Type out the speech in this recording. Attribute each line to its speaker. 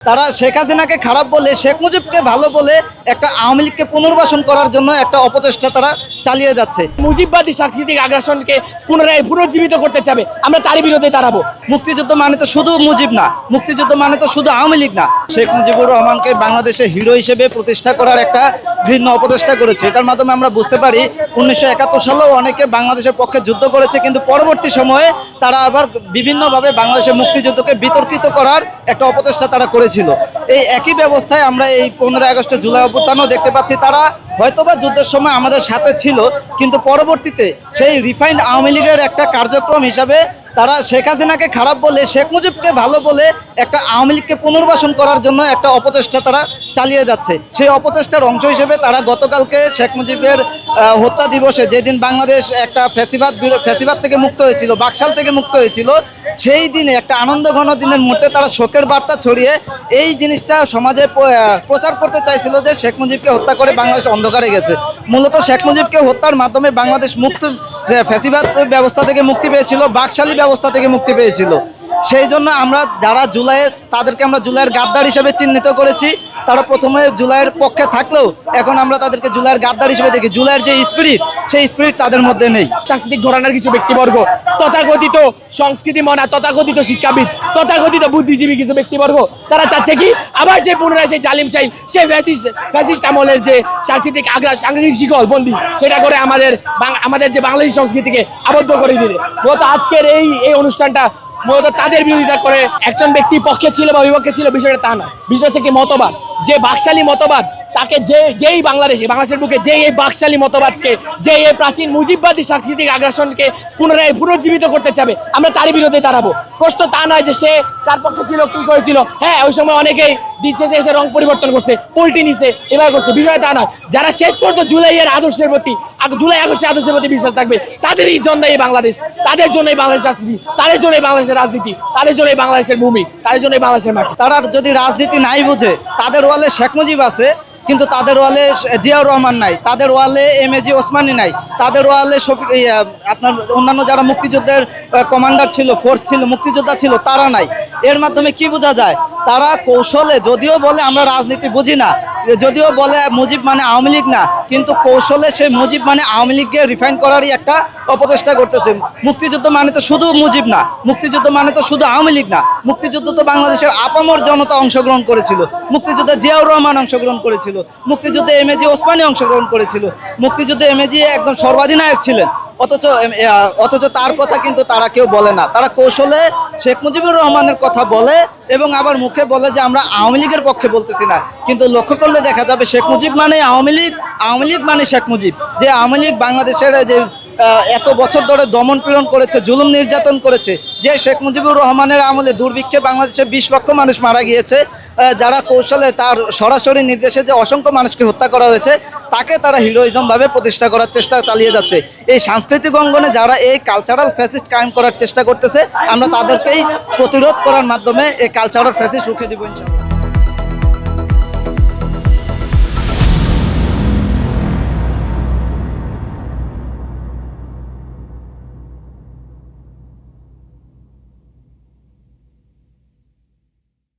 Speaker 1: তারা শেখ হাসিনাকে খারাপ বলে, শেখ মুজিবকে ভালো বলে একটা আওয়ামী লীগকে পুনর্বাসন করার জন্য একটা অপচেষ্টা তারা চালিয়ে যাচ্ছে।
Speaker 2: মুজিববাদী সাংস্কৃতিক আগ্রাসনকে পুনরায় পুনর্জীবিত করতে চাবে আমরা তারই বিরুদ্ধে দাঁড়াবো।
Speaker 1: মুক্তিযুদ্ধ মানে তো শুধু মুজিব না মুক্তিযুদ্ধ মানে তো শুধু আওয়ামী লীগ না। শেখ মুজিবুর রহমানকে বাংলাদেশে হিরো হিসেবে প্রতিষ্ঠা করার একটা ঘৃণ্য অপচেষ্টা করেছে। এটার মাধ্যমে আমরা বুঝতে পারি উনিশশো একাত্তর সালেও অনেকে বাংলাদেশের পক্ষে যুদ্ধ করেছে কিন্তু পরবর্তী সময়ে তারা আবার বিভিন্নভাবে বাংলাদেশের মুক্তিযুদ্ধকে বিতর্কিত করার একটা অপচেষ্টা তারা করেছিল। এই একই ব্যবস্থায় আমরা এই পনেরোই আগস্ট জুলাই অভ্যুত্থানও দেখতে পাচ্ছি তারা হয়তোবা যুদ্ধের সময় আমাদের সাথে ছিল, কিন্তু পরবর্তীতে সেই রিফাইন্ড আওয়ামী লীগের একটা কার্যক্রম হিসাবে তারা শেখ হাসিনাকে খারাপ বলে, শেখ মুজিবকে ভালো বলে একটা আওয়ামী লীগকে পুনর্বাসন করার জন্য একটা অপচেষ্টা তারা চালিয়ে যাচ্ছে। সেই অপচেষ্টার অংশ হিসেবে তারা গতকালকে শেখ মুজিবের হত্যা দিবসে যেদিন বাংলাদেশ একটা ফ্যাসিবাদ বিরো- ফ্যাসিবাদ থেকে মুক্ত হয়েছিল, বাকশাল থেকে মুক্ত হয়েছিল, সেই দিনে একটা আনন্দ ঘন দিনের মুহূর্তে তারা শোকের বার্তা ছড়িয়ে এই জিনিসটা সমাজে প্রচার করতে চাইছিল যে শেখ মুজিবকে হত্যা করে বাংলাদেশ অন্ধকারে গেছে। মূলত শেখ মুজিবকে হত্যার মাধ্যমে বাংলাদেশ মুক্ত যে ফ্যাসিবাদ ব্যবস্থা থেকে মুক্তি পেয়েছিল বাকশালী ব্যবস্থা থেকে মুক্তি পেয়েছিল। সেই জন্য আমরা যারা জুলাইয়ে তাদেরকে আমরা জুলাইয়ের গাদ্দার হিসেবে চিহ্নিত করেছি, তারা প্রথমে জুলাইয়ের পক্ষে থাকলেও এখন আমরা তাদেরকে জুলাইয়ের গাদ্দার হিসেবে দেখি। জুলাইয়ের যে স্পিরিট সেই স্পিরিট তাদের মধ্যে নেই।
Speaker 2: সাংস্কৃতিক ঘরানার কিছু ব্যক্তিবর্গ, তথাকথিত সংস্কৃতি মনা, তথাকথিত শিক্ষাবিদ, তথাকথিত বুদ্ধিজীবী কিছু ব্যক্তিবর্গ, তারা চাচ্ছে কি আবার সেই পুনরায় সেই জালিম চাই, সেই ফ্যাসিস্ট ফ্যাসিস্ট আমলের যে সাংস্কৃতিক আগ্রা সাংস্কৃতিক শিকল, বন্দি, সেটা করে আমাদের আমাদের যে বাংলাদেশ সংস্কৃতিকে আবদ্ধ করে দিলে। মূলত আজকের এই এই অনুষ্ঠানটা মূলত তাদের বিরোধিতা করে একজন ব্যক্তি পক্ষে ছিল বা বিপক্ষে ছিল, বিষয়টা তা না বিষয় হচ্ছে একটি মতবাদ। যে বাকশালী মতবাদ তাকে যে, যেই বাংলাদেশে, বাংলাদেশের বুকে যে এই বাকশালী মতবাদকে, যে এই প্রাচীন মুজিববাদী সাংস্কৃতিক আগ্রাসনকে পুনরায় পুনর্জীবিত করতে চাবে, আমরা তারই বিরুদ্ধে দাঁড়াবো। প্রশ্ন তা নয় যে সে কার পক্ষে ছিল, কি করেছিল। হ্যাঁ ওই সময় অনেকেই দিচ্ছে যে এসে রং পরিবর্তন করছে পোল্টি নিছে এবার করছে। বিষয় তা নয়। যারা শেষ পর্যন্ত জুলাইয়ের আদর্শের প্রতি জুলাই আগস্টের আদর্শের প্রতি বিশ্বাস থাকবে, তাদেরই জন্য এই বাংলাদেশ, তাদের জন্যই বাংলাদেশ রাজনীতি তাদের জন্যই বাংলাদেশের রাজনীতি, তাদের জন্যই বাংলাদেশের ভূমি, তাদের জন্যই বাংলাদেশের মাটি।
Speaker 1: তারা যদি রাজনীতি নাই বুঝে, তাদের ওয়ালে শেখ মুজিব আছে কিন্তু তাদের ওয়ালে জিয়াউর রহমান নাই, তাদের ওয়ালে এম এ জি ওসমানী নাই, তাদের ওয়ালে শফিক আপনার অন্যান্য যারা মুক্তিযুদ্ধের কমান্ডার ছিল ফোর্স ছিল, মুক্তিযোদ্ধা ছিল, তারা নাই। এর মাধ্যমে কি বোঝা যায়? তারা কৌশলে, যদিও বলে আমরা রাজনীতি বুঝি না, যদিও বলে মুজিব মানে আওয়ামী লীগ না, কিন্তু কৌশলে সেই মুজিব মানে আওয়ামী লীগকে রিফাইন করারই একটা অপচেষ্টা করতেছে। মুক্তিযুদ্ধ মানে তো শুধু মুজিব না, মুক্তিযুদ্ধ মানে তো শুধু আওয়ামী লীগ না, মুক্তিযুদ্ধ তো বাংলাদেশের আপামর জনতা অংশগ্রহণ করেছিল, মুক্তিযুদ্ধে জিয়াউর রহমান অংশগ্রহণ করেছিল, মুক্তিযুদ্ধে এম এজি ওসমানী অংশগ্রহণ করেছিল, মুক্তিযুদ্ধে এম এজি একদম সর্বাধিনায়ক ছিলেন অথচ অথচ তার কথা কিন্তু তারা কেউ বলে না। তারা কৌশলে শেখ মুজিবুর রহমানের কথা বলে এবং আবার মুখে বলে যে আমরা আওয়ামী লীগের পক্ষে বলতেছি না। কিন্তু লক্ষ্য করলে দেখা যাবে শেখ মুজিব মানে আওয়ামী লীগ আওয়ামী লীগ মানে শেখ মুজিব। যে আওয়ামী লীগ বাংলাদেশের যে এত বছর ধরে দমন পীড়ন করেছে, জুলুম নির্যাতন করেছে, যে শেখ মুজিবুর রহমানের আমলে দুর্ভিক্ষে বাংলাদেশে বিশ লক্ষ মানুষ মারা গিয়েছে যারা কৌশলে তার সরাসরি নির্দেশে যে অসংখ্য মানুষকে হত্যা করা হয়েছে তাকে তারা হিরোইজম ভাবে প্রতিষ্ঠা করার চেষ্টা চালিয়ে যাচ্ছে। এই সাংস্কৃতিক অঙ্গনে যারা এই কালচারাল ফ্যাসিস্ট কায়েম করার চেষ্টা করতেছে, আমরা তাদেরকেই প্রতিরোধ করার মাধ্যমে এই কালচারাল ফ্যাসিস্ট রুখে দেবো ইনশাল্লাহ